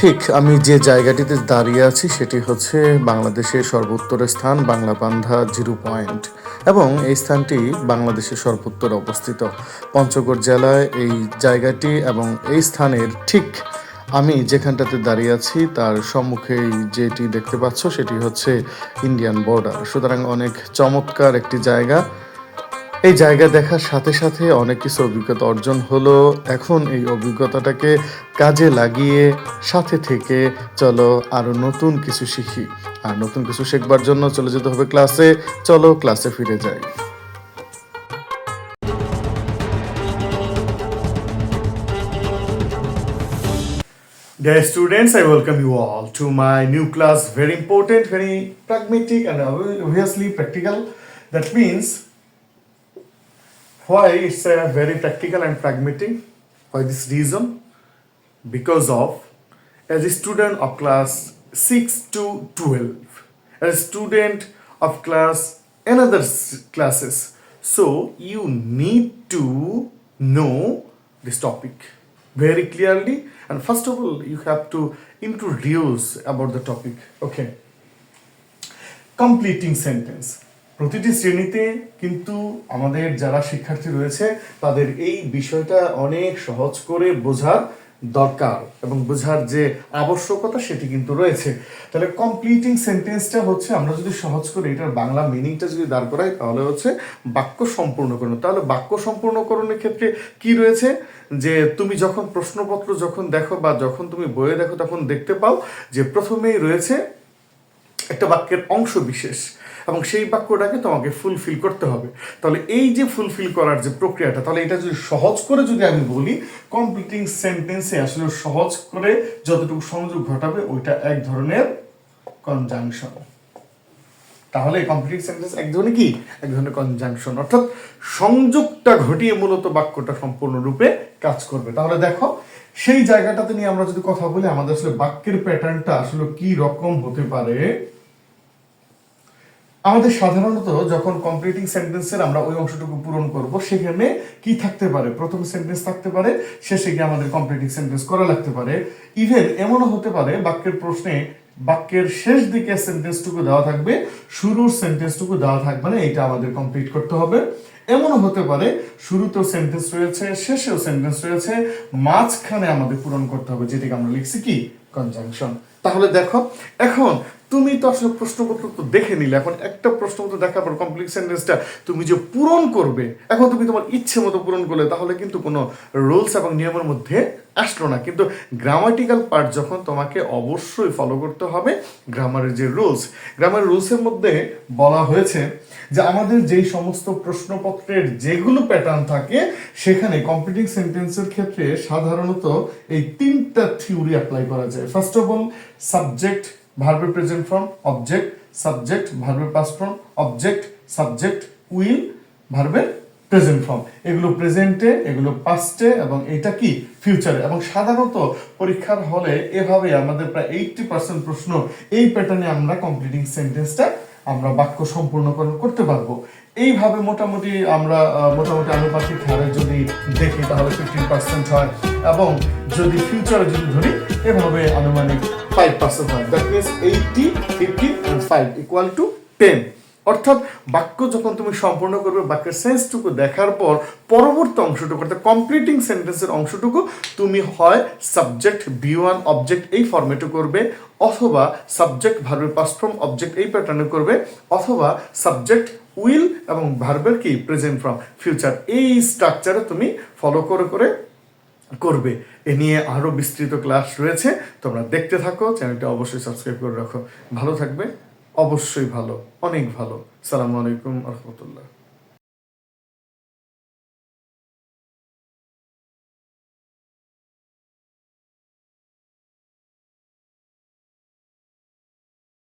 ঠিক আমি যে জায়গাটিতে দাঁড়িয়ে আছি সেটি হচ্ছে বাংলাদেশের সর্বোত্তরের স্থান বাংলাবান্ধা জিরো পয়েন্ট। এবং এই স্থানটি বাংলাদেশের সর্বোত্তরে অবস্থিত। পঞ্চগড় জেলায় এই জায়গাটি এবং এই স্থানের ঠিক আমি যেখানটাতে দাঁড়িয়ে আছি, তার সম্মুখেই যেটি দেখতে পাচ্ছ সেটি হচ্ছে ইন্ডিয়ান বর্ডার। সুতরাং অনেক চমৎকার একটি জায়গা। এই জায়গা দেখার সাথে সাথে অনেক কিছু অভিজ্ঞতা অর্জন হলো এখন এই অভিজ্ঞতাটাকে কাজে লাগিয়ে সাথে থেকে চলো আরও নতুন কিছু শিখি আর নতুন কিছু শেখবার জন্য চলে যেতে হবে ক্লাসে চলো ক্লাসে ফিরে যাই Dear students, I welcome you all to my new class. Very important, very pragmatic, and obviously practical. That means Why it's a very practical and pragmatic? For this reason? Because of as a student of class 6 to 12, as student of class another classes. So you need to know this topic very clearly and first of all you have to introduce about the topic okay completing sentence প্রতিটি শ্রেণীতে কিন্তু আমাদের যারা শিক্ষার্থী রয়েছে, তাদের এই বিষয়টা অনেক সহজ করে বোঝার দরকার এবং বোঝার যে আবশ্যকতা সেটি কিন্তু রয়েছে। তাহলে কমপ্লিটিং সেন্টেন্সটা হচ্ছে, আমরা যদি সহজ করে এটার বাংলা মিনিংটা যদি দাঁড় করাই, তাহলে হচ্ছে বাক্য সম্পূর্ণকরণ। তাহলে বাক্য সম্পূর্ণকরণের ক্ষেত্রে কি রয়েছে? যে তুমি যখন প্রশ্নপত্র যখন দেখো বা যখন তুমি বইয়ে দেখো, তখন দেখতে পাও যে প্রথমেই রয়েছে একটা বাক্যের অংশ বিশেষ। এবং সেই বাক্যটাকে তোমাকে ফুলফিল করতে হবে। তাহলে এই যে ফুলফিল করার যে প্রক্রিয়াটা, তাহলে এটা যদি সহজ করে যদি আমি বলি কমপ্লিটিং সেন্টেন্সে আসলে সহজ করে যতটুকু সংযোগ ঘটাবে, ওইটা এক ধরনের কনজাংশন তাহলে কমপ্লিটিং সেন্টেন্স এক ধরনের কি? এক ধরনের কনজাংশন অর্থাৎ সংযোগটা ঘটিয়ে মূলত বাক্যটা সম্পূর্ণরূপে কাজ করবে। তাহলে দেখো, সেই জায়গাটাতে নিয়ে আমরা যদি কথা বলি, আমাদের আসলে বাক্যের প্যাটার্নটা আসলে কি রকম হতে পারে? আমাদের সাধারণত যখন কমপ্লিটিং সেন্টেন্সের আমরা ওই অংশটুকু পূরণ করব, সেখানে কি থাকতে পারে? প্রথম সেন্টেন্স থাকতে পারে, শেষে গিয়ে আমাদের কমপ্লিটিং সেন্টেন্স করা লাগতে পারে। ইভেন এমনও হতে পারে, বাক্যের প্রশ্নে বাক্যের শেষ দিকে সেন্টেন্সটুকু দেওয়া থাকবে, শুরুর সেন্টেন্সটুকু দেওয়া থাকবে না এটা আমাদের কমপ্লিট করতে হবে। এমনও হতে পারে, শুরুতেও সেন্টেন্স রয়েছে, শেষেও সেন্টেন্স রয়েছে, মাঝখানে আমাদের পূরণ করতে হবে, যেটাকে আমরা লিখছি কি? কনজাংশন তাহলে দেখো, এখন তুমি তো আসলে প্রশ্নপত্র তো দেখে নিলে, এখন একটা প্রশ্নপত্র দেখার পর কমপ্লিট সেন্টেন্সটা তুমি যে পূরণ করবে, এখন তুমি তোমার ইচ্ছে মতো পূরণ করলে, তাহলে কিন্তু কোনো রুলস এবং নিয়মের মধ্যে আসলো না। কিন্তু গ্রামাটিক্যাল পার্ট যখন তোমাকে অবশ্যই ফলো করতে হবে গ্রামারের যে রুলস গ্রামার রুলসের মধ্যে বলা হয়েছে যে আমাদের যেই সমস্ত প্রশ্নপত্রের যেগুলো প্যাটার্ন থাকে, সেখানে কমপ্লিটিং সেন্টেন্সের ক্ষেত্রে সাধারণত এই তিনটা থিওরি অ্যাপ্লাই করা যায়। ফার্স্ট অফ অল সাবজেক্ট ভার্বের প্রেজেন্ট ফর্ম অবজেক্ট সাবজেক্ট ভার্বের past form object subject will ভার্বের প্রেজেন্ট ফর্ম এগুলো প্রেজেন্টে এগুলো পাস্টে এবং এটা কি? ফিউচারে এবং সাধারণত পরীক্ষার হলে এভাবে আমাদের প্রায় এইটটি পার্সেন্ট প্রশ্ন এই প্যাটার্নে আমরা কমপ্লিটিং সেন্টেন্সটা আমরা বাক্য সম্পূর্ণকরণ করতে পারব। এইভাবে মোটামুটি আমরা মোটামুটি আনুপাতিক হারে যদি দেখি তাহলে ফিফটিন পার্সেন্ট হয়। এবং যদি ফিউচারে যদি ধরি, এভাবে আনুমানিক ফাইভ পার্সেন্ট হয়। That means eighty fifteen and five equal to ten অর্থাৎ বাক্য যখন তুমি সম্পূর্ণ করবে, বাক্যের সেন্সটুকু দেখার পর পরবর্তী অংশটুকু, অর্থাৎ কমপ্লিটিং সেন্টেন্সের অংশটুকু তুমি হয় সাবজেক্ট বি ওয়ান অবজেক্ট এই ফর্মেটে করবে, অথবা সাবজেক্ট ভার্বের পাস্ট ফর্ম অবজেক্ট এই প্যাটার্নে করবে, অথবা সাবজেক্ট উইল এবং ভার্বের কি প্রেজেন্ট ফ্রম ফিউচার এই স্ট্রাকচারে তুমি ফলো করে করে করবে। এ নিয়ে আরও বিস্তৃত ক্লাস রয়েছে। তোমরা দেখতে থাকো, চ্যানেলটা অবশ্যই সাবস্ক্রাইব করে রাখো। ভালো থাকবে? অবশ্যই ভালো। অনেক ভালো। সালামু আলাইকুম রহমতুল্লাহ।